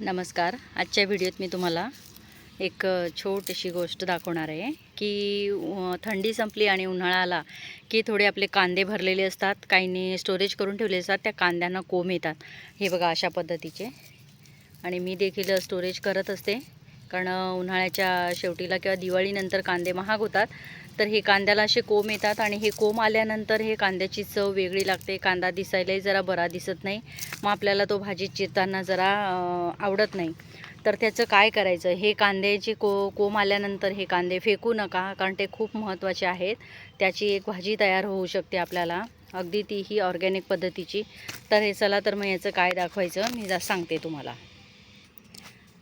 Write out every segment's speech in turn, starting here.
नमस्कार. आजच्या व्हिडिओत मी तुम्हाला एक छोटीशी गोष्ट दाखवणार आहे की थंडी संपली आणि उन्हाळा आला की थोडे आपले कांदे भरलेले असतात काहींनी स्टोरेज करून ठेवले असतात त्या कांद्यांना कोंब येतात. हे बघा अशा पद्धतीचे. आणि मी देखील स्टोरेज करत असते. कारण उन्हाळ्याच्या शेवटीला किंवा दिवाळीनंतर कांदे महाग होतात. तर हे कांद्याला असे कोंब येतात आणि हे कोंब आल्यानंतर हे कांद्याची चव वेगळी लागते. कांदा दिसायलाही जरा बरा दिसत नाही. मग आपल्याला तो भाजी चिरताना जरा आवडत नाही. तर त्याचं काय करायचं? हे कांद्याची को कोंब आल्यानंतर हे कांदे फेकू नका कारण ते खूप महत्त्वाचे आहेत. त्याची एक भाजी तयार होऊ शकते आपल्याला. अगदी ती ही ऑर्गॅनिक पद्धतीची. तर हे चला तर मग याचं काय दाखवायचं? मी जा सांगते तुम्हाला.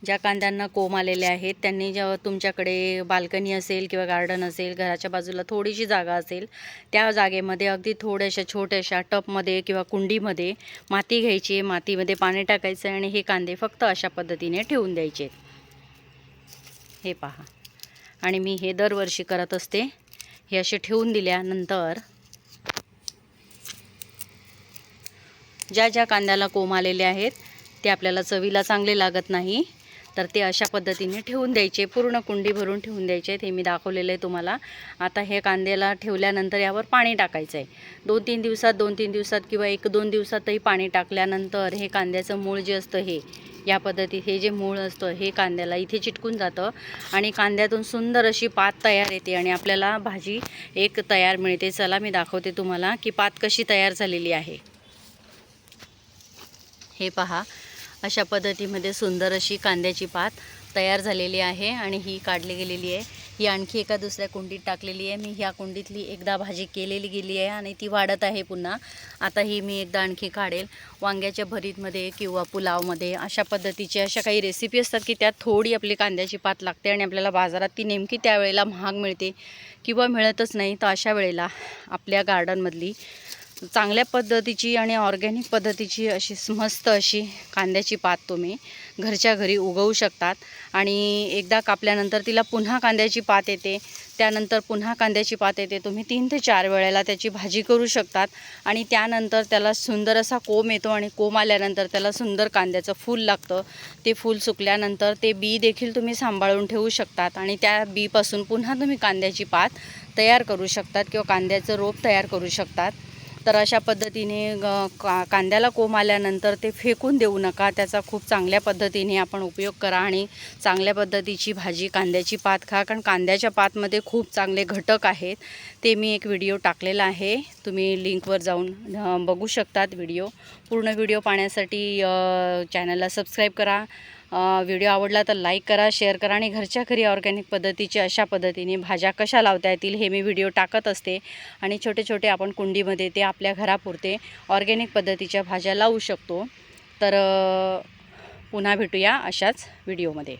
ज्या कांद्यांना कोंब आलेले आहेत त्यांनी जेव्हा तुमच्याकडे बाल्कनी असेल किंवा गार्डन असेल घराच्या बाजूला थोडीशी जागा असेल त्या जागेमध्ये अगदी थोड्याशा छोट्याशा टपमध्ये किंवा कुंडीमध्ये माती घ्यायची आहे. मातीमध्ये पाणी टाकायचं आहे आणि हे कांदे फक्त अशा पद्धतीने ठेवून द्यायचे हे पहा. आणि मी हे दरवर्षी करत असते. हे असे ठेवून दिल्यानंतर ज्या ज्या कांद्याला कोंब आलेले आहेत ते आपल्याला चवीला चांगले लागत नाही. तर ते अशा पद्धतीने ठेवून द्यायचे पूर्ण कुंडी भरून ठेवून द्यायचे. हे मी दाखवलेलं आहे तुम्हाला. आता हे कांद्याला ठेवल्यानंतर यावर पाणी टाकायचं आहे दोन तीन दिवसात दोन तीन दिवसात किंवा एक दोन दिवसातही पाणी टाकल्यानंतर हे कांद्याचं मूळ जे असतं हे या पद्धतीत हे जे मूळ असतं हे कांद्याला इथे चिटकून जातं आणि कांद्यातून सुंदर अशी पात तयार येते आणि आपल्याला भाजी एक तयार मिळते. चला मी दाखवते तुम्हाला की पात कशी तयार झालेली आहे. हे पहा. अशा पद्धतीमध्ये सुंदर अशी कांद्याची पात तयार झालेली आहे आणि ही काढली गेलेली आहे. ही आणखी एका दुसऱ्या कुंडीत टाकलेली आहे. मी ह्या कुंडीतली एकदा भाजी केलेली गेली आहे आणि ती वाढत आहे पुन्हा. आता ही मी एकदा आणखी काढेल. वांग्याच्या भरीतमध्ये किंवा पुलावमध्ये अशा पद्धतीच्या अशा काही रेसिपी असतात की त्यात थोडी आपली कांद्याची पात लागते आणि आपल्याला बाजारात ती नेमकी त्यावेळेला महाग मिळते किंवा मिळतच नाही तर अशा वेळेला आपल्या गार्डनमधली चांगल्या पद्धतीची आणि ऑर्गॅनिक पद्धतीची अशी मस्त अशी कांद्याची पात तुम्ही घरच्या घरी उगवू शकतात. आणि एकदा कापल्यानंतर तिला पुन्हा कांद्याची पात येते. त्यानंतर पुन्हा कांद्याची पात येते. तुम्ही तीन ते चार वेळेला त्याची भाजी करू शकतात. आणि त्यानंतर त्याला सुंदर असा कोंब येतो आणि कोंब आल्यानंतर त्याला सुंदर कांद्याचं फूल लागतं. ते फूल सुकल्यानंतर ते बी देखील तुम्ही सांभाळून ठेवू शकतात. आणि त्या बीपासून पुन्हा तुम्ही कांद्याची पात तयार करू शकतात किंवा कांद्याचं रोप तयार करू शकतात. तर अशा पद्धतीने ग- का कांद्याला कोंब आल्यानंतर ते फेकून देऊ नका. त्याचा खूप चांगल्या पद्धतीने आपण उपयोग करा आणि चांगल्या पद्धतीची भाजी कांद्याची पात खा. कारण कांद्याच्या पातमध्ये खूप चांगले घटक आहेत. ते मी एक व्हिडिओ टाकलेला आहे. तुम्ही लिंकवर जाऊन बघू शकतात व्हिडिओ. पूर्ण व्हिडिओ पाहण्यासाठी चॅनलला सबस्क्राईब करा. व्हिडिओ आवडला तर लाईक करा शेअर करा आणि घरच्या घरी ऑर्गॅनिक पद्धतीची अशा पद्धतीने भाज्या कशा लावता येतील हे मी व्हिडिओ टाकत असते. आणि छोटे छोटे आपण कुंडीमध्ये ते आपल्या घरापुरते ऑर्गॅनिक पद्धतीच्या भाज्या लावू शकतो. तर पुन्हा भेटूया अशाच व्हिडिओमध्ये.